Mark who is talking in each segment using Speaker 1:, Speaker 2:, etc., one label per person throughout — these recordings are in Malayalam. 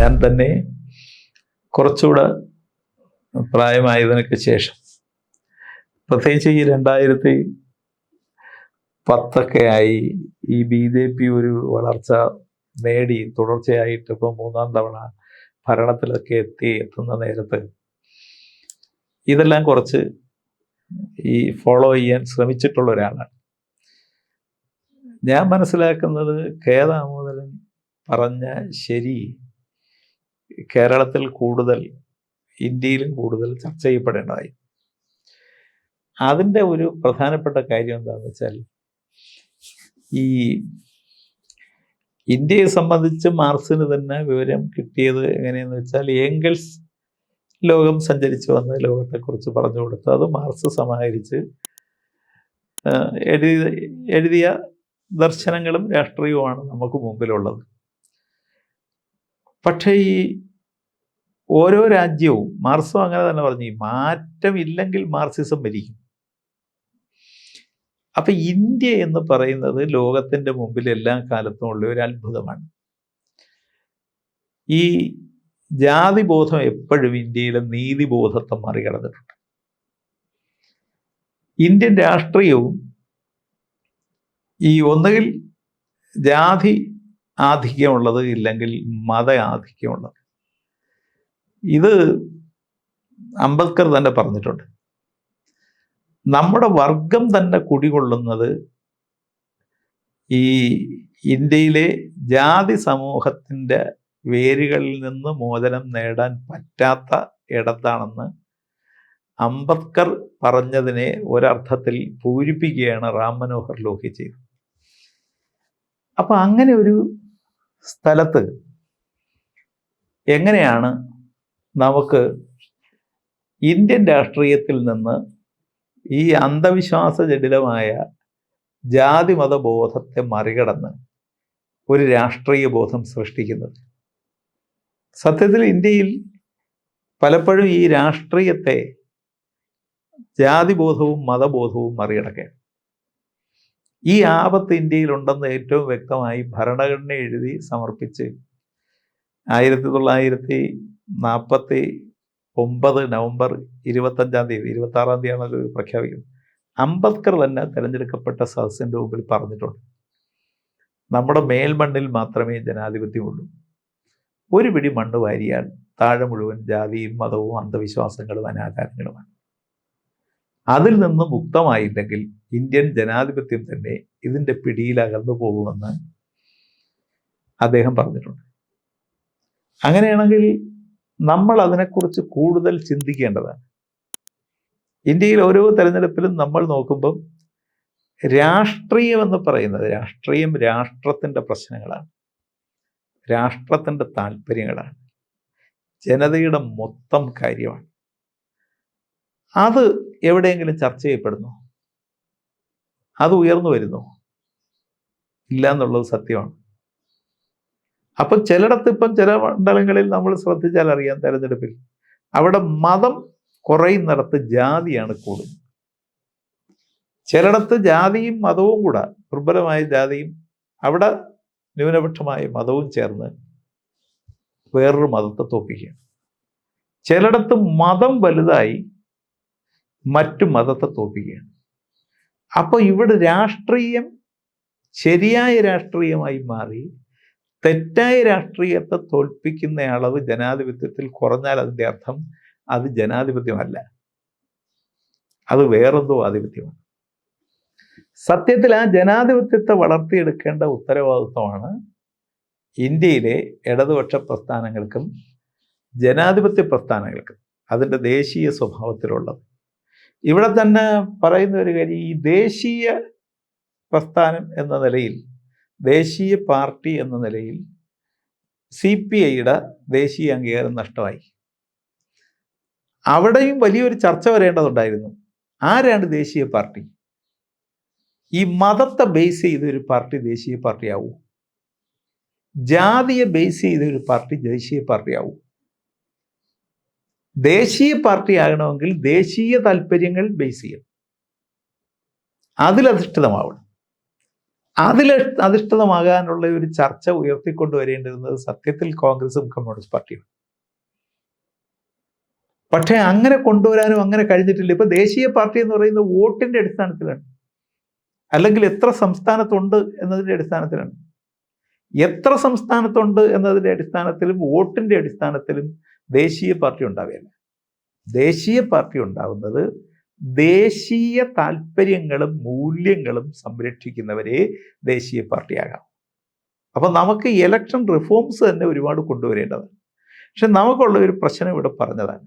Speaker 1: ഞാൻ തന്നെ കുറച്ചുകൂടെ പ്രായമായതിനൊക്കെ ശേഷം. പ്രത്യേകിച്ച് ഈ രണ്ടായിരത്തി പത്തൊക്കെ ആയി ഈ ബി ജെ പി ഒരു വളർച്ച നേടി തുടർച്ചയായിട്ട് ഇപ്പോൾ മൂന്നാം തവണ ഭരണത്തിലൊക്കെ എത്തി എത്തുന്ന നേരത്ത് ഇതെല്ലാം കുറച്ച് ഈ ഫോളോ ചെയ്യാൻ ശ്രമിച്ചിട്ടുള്ള ഒരാളാണ് ഞാൻ മനസ്സിലാക്കുന്നത് കെ ദാമോദരൻ പറഞ്ഞ ശരി കേരളത്തിൽ കൂടുതൽ ഇന്ത്യയിലും കൂടുതൽ ചർച്ച ചെയ്യപ്പെടേണ്ടതായി. അതിന്റെ ഒരു പ്രധാനപ്പെട്ട കാര്യം എന്താണെന്ന് വെച്ചാൽ ഈ ഇന്ത്യയെ സംബന്ധിച്ച് മാർസിന് തന്നെ വിവരം കിട്ടിയത് എങ്ങനെയെന്ന് വെച്ചാൽ ഏംഗൽസ് ലോകം സഞ്ചരിച്ചു വന്ന് ലോകത്തെക്കുറിച്ച് പറഞ്ഞു കൊടുത്ത് അത് മാർസ് സമാഹരിച്ച് എഴുതി എഴുതിയ ദർശനങ്ങളും രാഷ്ട്രീയവുമാണ് നമുക്ക് മുമ്പിലുള്ളത്. പക്ഷേ ഈ ഓരോ രാജ്യവും മാർസും അങ്ങനെ തന്നെ പറഞ്ഞു ഈ മാറ്റം ഇല്ലെങ്കിൽ മാർസിസം ഭരിക്കും. അപ്പം ഇന്ത്യ എന്ന് പറയുന്നത് ലോകത്തിന്റെ മുമ്പിൽ എല്ലാ കാലത്തും ഉള്ള ഒരു അത്ഭുതമാണ്. ഈ ജാതിബോധം എപ്പോഴും ഇന്ത്യയിലെ നീതിബോധത്തെ മറികടന്നിട്ടുണ്ട്. ഇന്ത്യൻ രാഷ്ട്രീയവും ഈ ഒന്നുകിൽ ജാതി ആധിക്യമുള്ളത് ഇല്ലെങ്കിൽ മത ആധിക്യമുള്ളത്. ഇത് അംബേദ്കർ തന്നെ പറഞ്ഞിട്ടുണ്ട്. നമ്മുടെ വർഗം തന്നെ കുടികൊള്ളുന്നത് ഈ ഇന്ത്യയിലെ ജാതി സമൂഹത്തിന്റെ വേരുകളിൽ നിന്ന് മോചനം നേടാൻ പറ്റാത്ത ഇടത്താണെന്ന് അംബേദ്കർ പറഞ്ഞതിനെ ഒരർത്ഥത്തിൽ പൂരിപ്പിക്കുകയാണ് റാം മനോഹർ ലോഹി ചെയ്തത്. അപ്പൊ അങ്ങനെ ഒരു സ്ഥലത്ത് എങ്ങനെയാണ് നമുക്ക് ഇന്ത്യൻ രാഷ്ട്രീയത്തിൽ നിന്ന് ഈ അന്ധവിശ്വാസ ജടിലമായ ജാതിമത ബോധത്തെ മറികടന്ന് ഒരു രാഷ്ട്രീയ ബോധം സൃഷ്ടിക്കുന്നത്? സത്യത്തിൽ ഇന്ത്യയിൽ പലപ്പോഴും ഈ രാഷ്ട്രീയത്തെ ജാതിബോധവും മതബോധവും മറികടക്കുകയാണ്. ഈ ആപത്ത് ഇന്ത്യയിലുണ്ടെന്ന് ഏറ്റവും വ്യക്തമായി ഭരണഘടന എഴുതി സമർപ്പിച്ച് ആയിരത്തി തൊള്ളായിരത്തി നാൽപ്പത്തി ഒമ്പത് നവംബർ ഇരുപത്തഞ്ചാം തീയതി ഇരുപത്തി ആറാം തീയതിയാണ് അത് പ്രഖ്യാപിക്കുന്നത്. അംബേദ്കർ തന്നെ തിരഞ്ഞെടുക്കപ്പെട്ട സദസ്സിന്റെ മുമ്പിൽ പറഞ്ഞിട്ടുണ്ട്. നമ്മുടെ മേൽമണ്ണിൽ മാത്രമേ ജനാധിപത്യമുള്ളൂ. ഒരു പിടി മണ്ണ് വാരിയാൽ താഴെ മുഴുവൻ ജാതിയും മതവും അന്ധവിശ്വാസങ്ങളും അനാചാരങ്ങളുമാണ്. അതിൽ നിന്ന് മുക്തമായില്ലെങ്കിൽ ഇന്ത്യൻ ജനാധിപത്യം തന്നെ ഇതിന്റെ പിടിയിൽ അകന്നു പോകുമെന്ന് അദ്ദേഹം പറഞ്ഞിട്ടുണ്ട്. അങ്ങനെയാണെങ്കിൽ നമ്മൾ അതിനെക്കുറിച്ച് കൂടുതൽ ചിന്തിക്കേണ്ടതാണ്. ഇന്ത്യയിൽ ഓരോ തെരഞ്ഞെടുപ്പിലും നമ്മൾ നോക്കുമ്പം രാഷ്ട്രീയം എന്ന് പറയുന്നത് രാഷ്ട്രീയം രാഷ്ട്രത്തിന്റെ പ്രശ്നങ്ങളാണ്. രാഷ്ട്രത്തിന്റെ താല്പര്യങ്ങളാണ്. ജനതയുടെ മൊത്തം കാര്യമാണ്. അത് എവിടെയെങ്കിലും ചർച്ച ചെയ്യപ്പെടുന്നു? അത് ഉയർന്നു വരുന്നു. ഇല്ല എന്നുള്ളത് സത്യമാണ്. അപ്പം ചിലയിടത്ത് ഇപ്പം ചില മണ്ഡലങ്ങളിൽ നമ്മൾ ശ്രദ്ധിച്ചാൽ അറിയാം തെരഞ്ഞെടുപ്പിൽ. അവിടെ മതം കുറയുന്നിടത്ത് ജാതിയാണ് കൂടുന്നത് ചിലയിടത്ത് ജാതിയും മതവും കൂടെ. ദുർബലമായ ജാതിയും അവിടെ ന്യൂനപക്ഷമായ മതവും ചേർന്ന് വേറൊരു മതത്തെ തോപ്പിക്കുകയാണ് ചിലയിടത്ത് മതം വലുതായി മറ്റു മതത്തെ തോപ്പിക്കുകയാണ് അപ്പോൾ ഇവിടെ രാഷ്ട്രീയം ശരിയായ രാഷ്ട്രീയമായി മാറി തെറ്റായ രാഷ്ട്രീയത്തെ തോൽപ്പിക്കുന്ന അളവ് ജനാധിപത്യത്തിൽ കുറഞ്ഞാൽ അതിന്റെ അർത്ഥം അത് ജനാധിപത്യമല്ല. അത് വേറെന്തോ ആധിപത്യമാണ്. സത്യത്തിൽ ആ ജനാധിപത്യത്തെ വളർത്തിയെടുക്കേണ്ട ഉത്തരവാദിത്വമാണ് ഇന്ത്യയിലെ ഇടതുപക്ഷ പ്രസ്ഥാനങ്ങൾക്കും ജനാധിപത്യ പ്രസ്ഥാനങ്ങൾക്കും അതിന്റെ ദേശീയ സ്വഭാവത്തിലുള്ളത്. ഇവിടെ തന്നെ പറയുന്ന ഒരു കാര്യം ഈ ദേശീയ പ്രസ്ഥാനം എന്ന നിലയിൽ ദേശീയ പാർട്ടി എന്ന നിലയിൽ സി പി ഐയുടെ ദേശീയ അംഗീകാരം നഷ്ടമായി. അവിടെയും വലിയൊരു ചർച്ച വരേണ്ടതുണ്ടായിരുന്നു. ആരാണ് ദേശീയ പാർട്ടി? ഈ മതത്തെ ബേസ് ചെയ്ത ഒരു പാർട്ടി ദേശീയ പാർട്ടിയാവും. ജാതിയെ ബേസ് ചെയ്ത ഒരു പാർട്ടി ദേശീയ പാർട്ടി ആവൂ ദേശീയ പാർട്ടി ആകണമെങ്കിൽ ദേശീയ താല്പര്യങ്ങൾ ബേസ് ചെയ്യണം. അതിലധിഷ്ഠിതമാവണം. അതിൽ അധിഷ്ഠിതമാകാനുള്ള ഒരു ചർച്ച ഉയർത്തിക്കൊണ്ടുവരേണ്ടിരുന്നത് സത്യത്തിൽ കോൺഗ്രസും കമ്മ്യൂണിസ്റ്റ് പാർട്ടിയും പക്ഷേ അങ്ങനെ കൊണ്ടുവരാനും അങ്ങനെ കഴിഞ്ഞിട്ടില്ല. ഇപ്പൊ ദേശീയ പാർട്ടി എന്ന് പറയുന്നത് വോട്ടിന്റെ അടിസ്ഥാനത്തിലാണ്. അല്ലെങ്കിൽ എത്ര സംസ്ഥാനത്തുണ്ട് എന്നതിന്റെ അടിസ്ഥാനത്തിലാണ്. എത്ര സംസ്ഥാനത്തുണ്ട് എന്നതിന്റെ അടിസ്ഥാനത്തിലും വോട്ടിന്റെ അടിസ്ഥാനത്തിലും ദേശീയ പാർട്ടി ഉണ്ടാവുകയല്ല ദേശീയ പാർട്ടി ഉണ്ടാവുന്നത് ദേശീയ താല്പര്യങ്ങളും മൂല്യങ്ങളും സംരക്ഷിക്കുന്നവരെ ദേശീയ പാർട്ടിയാകാം. അപ്പൊ നമുക്ക് ഇലക്ഷൻ റിഫോംസ് തന്നെ ഒരുപാട് കൊണ്ടുവരേണ്ടതാണ്. പക്ഷെ നമുക്കുള്ള ഒരു പ്രശ്നം ഇവിടെ പറഞ്ഞതാണ്.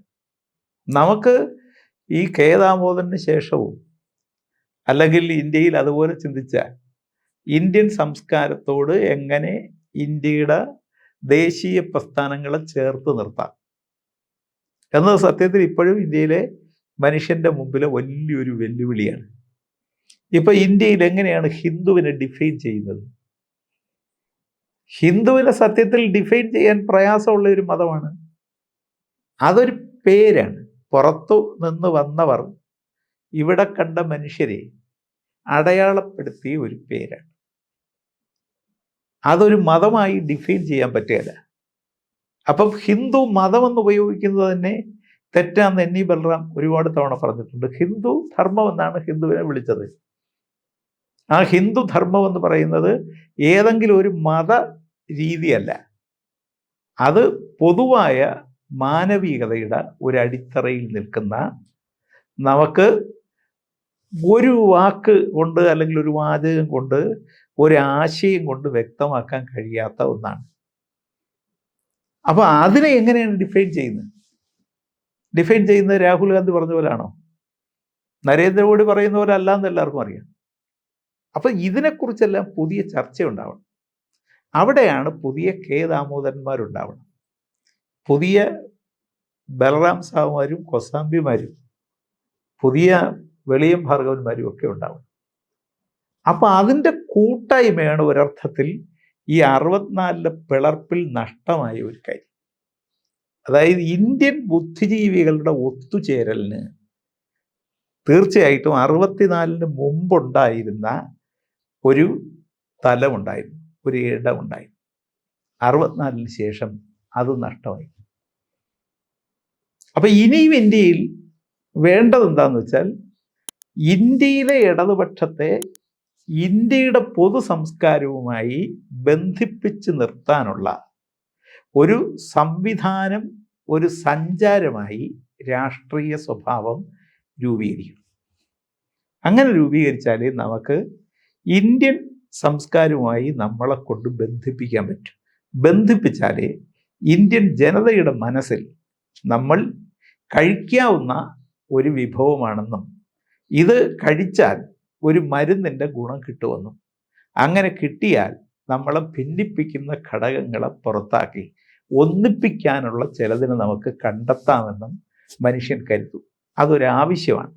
Speaker 1: നമുക്ക് ഈ കെ ദാമോദരന് ശേഷവും അല്ലെങ്കിൽ ഇന്ത്യയിൽ അതുപോലെ ചിന്തിച്ച ഇന്ത്യൻ സംസ്കാരത്തോട് എങ്ങനെ ഇന്ത്യയുടെ ദേശീയ പ്രസ്ഥാനങ്ങളെ ചേർത്ത് നിർത്താം. എന്നത് സത്യത്തിൽ ഇപ്പോഴും ഇന്ത്യയിലെ മനുഷ്യന്റെ മുമ്പിലെ വലിയൊരു വെല്ലുവിളിയാണ്. ഇപ്പൊ ഇന്ത്യയിൽ എങ്ങനെയാണ് ഹിന്ദുവിനെ ഡിഫൈൻ ചെയ്യുന്നത്? ഹിന്ദുവിനെ സത്യത്തിൽ ഡിഫൈൻ ചെയ്യാൻ പ്രയാസമുള്ള ഒരു മതമാണ്. അതൊരു പേരാണ്. പുറത്തു നിന്ന് വന്നവർ ഇവിടെ കണ്ട മനുഷ്യരെ അടയാളപ്പെടുത്തിയ ഒരു പേരാണ്. അതൊരു മതമായി ഡിഫൈൻ ചെയ്യാൻ പറ്റുകയില്ല അപ്പം ഹിന്ദു മതം എന്ന് ഉപയോഗിക്കുന്നത് തന്നെ തെറ്റാന്ന് ഇ ബൽറാം ഒരുപാട് തവണ പറഞ്ഞിട്ടുണ്ട്. ഹിന്ദു ധർമ്മം എന്നാണ് ഹിന്ദുവിനെ വിളിച്ചത്. ആ ഹിന്ദു ധർമ്മം എന്ന് പറയുന്നത് ഏതെങ്കിലും ഒരു മത രീതിയല്ല. അത് പൊതുവായ മാനവികതയുടെ ഒരു അടിത്തറയിൽ നിൽക്കുന്ന നമുക്ക് ഒരു വാക്ക് കൊണ്ട് അല്ലെങ്കിൽ ഒരു വാചകം കൊണ്ട് ഒരു ആശയം കൊണ്ട് വ്യക്തമാക്കാൻ കഴിയാത്ത ഒന്നാണ്. അപ്പൊ അതിനെ എങ്ങനെയാണ് ഡിഫൈൻ ചെയ്യുന്നത്? ഡിഫൈൻ ചെയ്യുന്നത് രാഹുൽ ഗാന്ധി പറഞ്ഞ പോലാണോ? നരേന്ദ്രമോദി പറയുന്ന പോലെ അല്ല എന്ന് എല്ലാവർക്കും അറിയാം. അപ്പം ഇതിനെക്കുറിച്ചെല്ലാം പുതിയ ചർച്ച ഉണ്ടാവണം അവിടെയാണ് പുതിയ കെ ദാമോദരന്മാരുണ്ടാവണം. പുതിയ ബലറാം സാവുമാരും കൊസാമ്പിമാരും പുതിയ വെളിയം ഭാർഗവന്മാരും ഒക്കെ ഉണ്ടാവണം. അപ്പോൾ അതിന്റെ കൂട്ടായ്മയാണ് ഒരർത്ഥത്തിൽ ഈ അറുപത്തിനാലിലെ പിളർപ്പിൽ നഷ്ടമായ ഒരു കാര്യം. അതായത് ഇന്ത്യൻ ബുദ്ധിജീവികളുടെ ഒത്തുചേരലിന് തീർച്ചയായിട്ടും അറുപത്തിനാലിന് മുമ്പുണ്ടായിരുന്ന ഒരു തലമുണ്ടായിരുന്നു ഒരു ഇടമുണ്ടായിരുന്നു. അറുപത്തിനാലിന് ശേഷം അത് നഷ്ടമായി. അപ്പൊ ഇനിയും ഇന്ത്യയിൽ വേണ്ടത് എന്താണെന്ന് വെച്ചാൽ ഇന്ത്യയിലെ ഇടതുപക്ഷത്തെ ഇന്ത്യയുടെ പൊതു സംസ്കാരവുമായി ബന്ധിപ്പിച്ച് നിർത്താനുള്ള ഒരു സംവിധാനം ഒരു സഞ്ചാരമായി രാഷ്ട്രീയ സ്വഭാവം രൂപീകരിക്കും. അങ്ങനെ രൂപീകരിച്ചാലേ നമുക്ക് ഇന്ത്യൻ സംസ്കാരവുമായി നമ്മളെ കൊണ്ട് ബന്ധിപ്പിക്കാൻ പറ്റും. ബന്ധിപ്പിച്ചാലേ ഇന്ത്യൻ ജനതയുടെ മനസ്സിൽ നമ്മൾ കഴിക്കാവുന്ന ഒരു വിഭവമാണെന്നും ഇത് കഴിച്ചാൽ ഒരു മരുന്നിന്റെ ഗുണം കിട്ടുമെന്നും. അങ്ങനെ കിട്ടിയാൽ നമ്മളെ ഭിന്നിപ്പിക്കുന്ന ഘടകങ്ങളെ പുറത്താക്കി ഒന്നിപ്പിക്കാനുള്ള ചിലതിന് നമുക്ക് കണ്ടെത്താമെന്നും മനുഷ്യൻ കരുതും. അതൊരാവശ്യമാണ്.